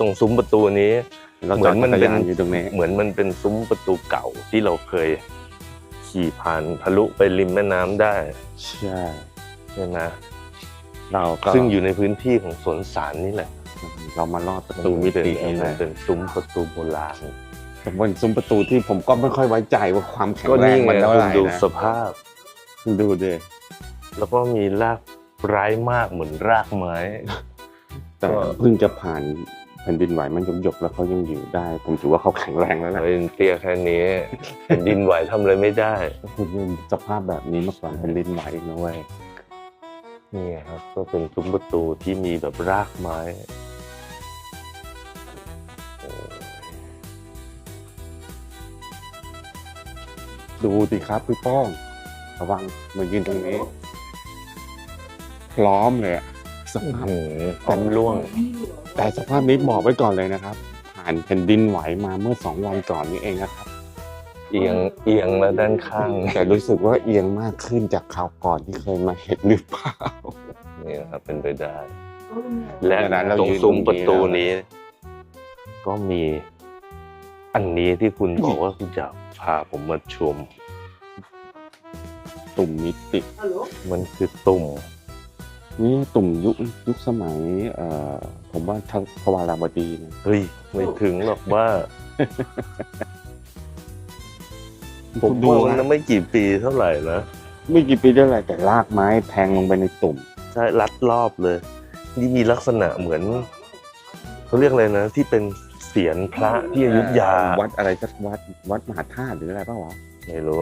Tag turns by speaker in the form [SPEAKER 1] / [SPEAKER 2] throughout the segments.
[SPEAKER 1] ตรงซุ้มประตูนี้
[SPEAKER 2] เรา
[SPEAKER 1] เหมื
[SPEAKER 2] จ
[SPEAKER 1] อ
[SPEAKER 2] อด
[SPEAKER 1] นมั
[SPEAKER 2] จั
[SPEAKER 1] น
[SPEAKER 2] กร
[SPEAKER 1] เป็น
[SPEAKER 2] ยานอยู่ตรงนี้
[SPEAKER 1] เหมือนมันเป็นซุ้มประตูเก่าที่เราเคยขี่ผ่านทะลุไปริมแม่น้ำได้
[SPEAKER 2] ใช่
[SPEAKER 1] ใช่ไหม
[SPEAKER 2] เราก็
[SPEAKER 1] ซึ่งอยู่ในพื้นที่ของสวนสารนี่แหละ
[SPEAKER 2] เรามาลอดประตูมิติ
[SPEAKER 1] เอ
[SPEAKER 2] นี่
[SPEAKER 1] อ
[SPEAKER 2] แห
[SPEAKER 1] มัน
[SPEAKER 2] ละ
[SPEAKER 1] เป็นซุ้มประตูโบราณ
[SPEAKER 2] แต่บนซุ้มประตูที่ผมก็ไม่ค่อยไว้ใจว่าความแข็ง
[SPEAKER 1] ก็
[SPEAKER 2] แร
[SPEAKER 1] นี่
[SPEAKER 2] ง
[SPEAKER 1] ไง
[SPEAKER 2] มันเท่า
[SPEAKER 1] คุ
[SPEAKER 2] ไห
[SPEAKER 1] ณ
[SPEAKER 2] ร่
[SPEAKER 1] ดู
[SPEAKER 2] นะ
[SPEAKER 1] สภาพ
[SPEAKER 2] ดูดิ
[SPEAKER 1] แล้วก็มีรากร้ายมากเหมือนรากไม้
[SPEAKER 2] แต่
[SPEAKER 1] ก็
[SPEAKER 2] เพิ่งจะผ่าน แผ่นดินไหวมันหยกๆแล้วเขายังอยู่ได้ ผมถือว่าเขาแข็งแรงแล้วนะ
[SPEAKER 1] เฮ้ยเตี้ยแค่นี้แผ่นดินไหวทำอะไรไม่ได้
[SPEAKER 2] คุณยังสภาพแบบนี้มาก่อนแผ่นดินไหวอีกนะเว้ย
[SPEAKER 1] นี่ไงครับก็เป็นซุ้มประตูที่มีแบบรากไม้โอ้
[SPEAKER 2] ดูสิครับพี่ป้อง ระวังมายืนตรงนี้ พร้อมเลยอะ สภาพ
[SPEAKER 1] โหพร้อมล่วง
[SPEAKER 2] แต่สภาพนี้บอกไว้ก่อนเลยนะครับ ผ่านแผ่นดินไหวมาเมื่อสองวันก่อนนี้เองนะครับ
[SPEAKER 1] เอียงเอียงแล้วด้านข้าง
[SPEAKER 2] แต่รู้สึกว่าเอียงมากขึ้นจากคราวก่อนที่เคยมาเห็นหรือเปล่า
[SPEAKER 1] นี่นะครับเป็นไปได้ และ
[SPEAKER 2] ดังนั้นเรา
[SPEAKER 1] ตรง
[SPEAKER 2] ยืน
[SPEAKER 1] ซุ้ม
[SPEAKER 2] ตรงนี้
[SPEAKER 1] ประตูนี้ ก็มีอันนี้ที่คุณบอกว่าคุณจะพาผมมาชม
[SPEAKER 2] ตุ่มมิติ
[SPEAKER 1] มันคือตุ่ม
[SPEAKER 2] นี่ตุ่มยุคยุคสมัยเอ่อผมว่าททวาราวดีนะ
[SPEAKER 1] เฮ้ยไม่ถึงหรอกว่า ผมดู
[SPEAKER 2] นะ
[SPEAKER 1] นะไม่กี่ปีเท่าไหร่นะ
[SPEAKER 2] ไม่กี่ปีได้ไรแต่ลากไม้แทงลงไปในตุ่ม
[SPEAKER 1] ใช่รัดรอบเลย นี่มีลักษณะเหมือนเขาเรียกอะไรนะ ที่เป็นเสียนพระที่อยุธยา
[SPEAKER 2] วัดอะไรสักวัดวัดมหาธาตุหรืออะไรเปล่าวะ
[SPEAKER 1] ไม่รู้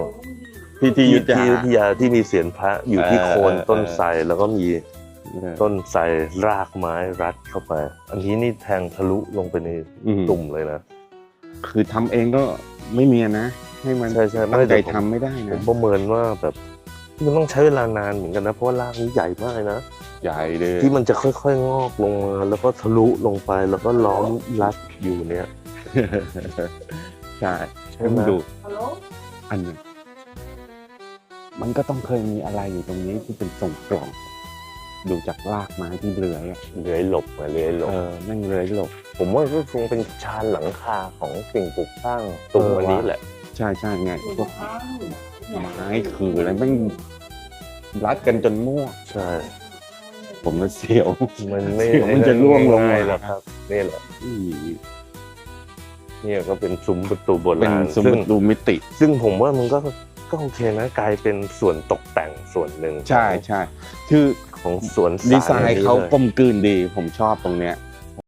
[SPEAKER 2] ที่ที่อยุธยา
[SPEAKER 1] ที่อยุธยาที่มีเสียนพระอยู่ที่
[SPEAKER 2] เออ
[SPEAKER 1] โคน
[SPEAKER 2] เออ
[SPEAKER 1] ต้นไทรแล้วก็มี
[SPEAKER 2] เออ
[SPEAKER 1] ต้นไทรรากไม้รัดเข้าไป อันนี้นี่แทงทะลุลงไปใน
[SPEAKER 2] อืม
[SPEAKER 1] ตุ่มเลยนะ
[SPEAKER 2] คือทำเองก็ไม่มีอะนะ ให้มัน
[SPEAKER 1] ใช่ใช่ไม่
[SPEAKER 2] ตั้งใจ
[SPEAKER 1] แต่ผม
[SPEAKER 2] ทำไม่ได้
[SPEAKER 1] ผ
[SPEAKER 2] นะ
[SPEAKER 1] มประเมินว่าแบบมันต้องใช้เวลานานเหมือนกันนะ เพราะว่ารากนี้ใหญ่มากเลยนะ
[SPEAKER 2] ใหญ่เลย
[SPEAKER 1] ที่มันจะค่อยๆงอกลงมา แล้วก็ทะลุลงไปแล้วก็ล้อมรัดอยู่เนี้ย
[SPEAKER 2] ใช่
[SPEAKER 1] ใช่
[SPEAKER 2] ให้
[SPEAKER 1] ไหม
[SPEAKER 2] มันดูอันหนึงมันก็ต้องเคยมีอะไรอยู่ตรงนี้ที่เป็นส่งกล่อง ดูจากรากไม้ที่เลื้อยอะ
[SPEAKER 1] เลื้อยหลบมาเลื้อยหลบ
[SPEAKER 2] เออนั่งเลื้อยหลบ
[SPEAKER 1] ผมว่าก็คงเป็นชานหลังคาของสิ่งปลูกสร้างตุ่ม
[SPEAKER 2] เออ
[SPEAKER 1] อันนี้
[SPEAKER 2] ว่ะ
[SPEAKER 1] แหละ
[SPEAKER 2] ใช่ใช่ไงพวกไม้คืออะไรแม่งรัดกันจนมั่ว
[SPEAKER 1] ใช่
[SPEAKER 2] ผมก็เสียว
[SPEAKER 1] มันไม่
[SPEAKER 2] เสียวมันจะร่วงลงมา
[SPEAKER 1] ง่ายๆหรอกครับนี่แหละ
[SPEAKER 2] อืม
[SPEAKER 1] เนี่ยก็เป็นซุ้มประตูโบ
[SPEAKER 2] เป็น
[SPEAKER 1] ราณ
[SPEAKER 2] สม
[SPEAKER 1] ซึ่
[SPEAKER 2] ม
[SPEAKER 1] ง
[SPEAKER 2] ติดูมิติ
[SPEAKER 1] ซึ่งผมว่ามันก็ก็โอเคนะกลายเป็นส่วนตกแต่งส่วนหนึ่ง
[SPEAKER 2] ใช่ใช่คือ
[SPEAKER 1] ของสวนสาร
[SPEAKER 2] ดีไซน์เขากลมกลืนดี ผมชอบตรงเนี้ย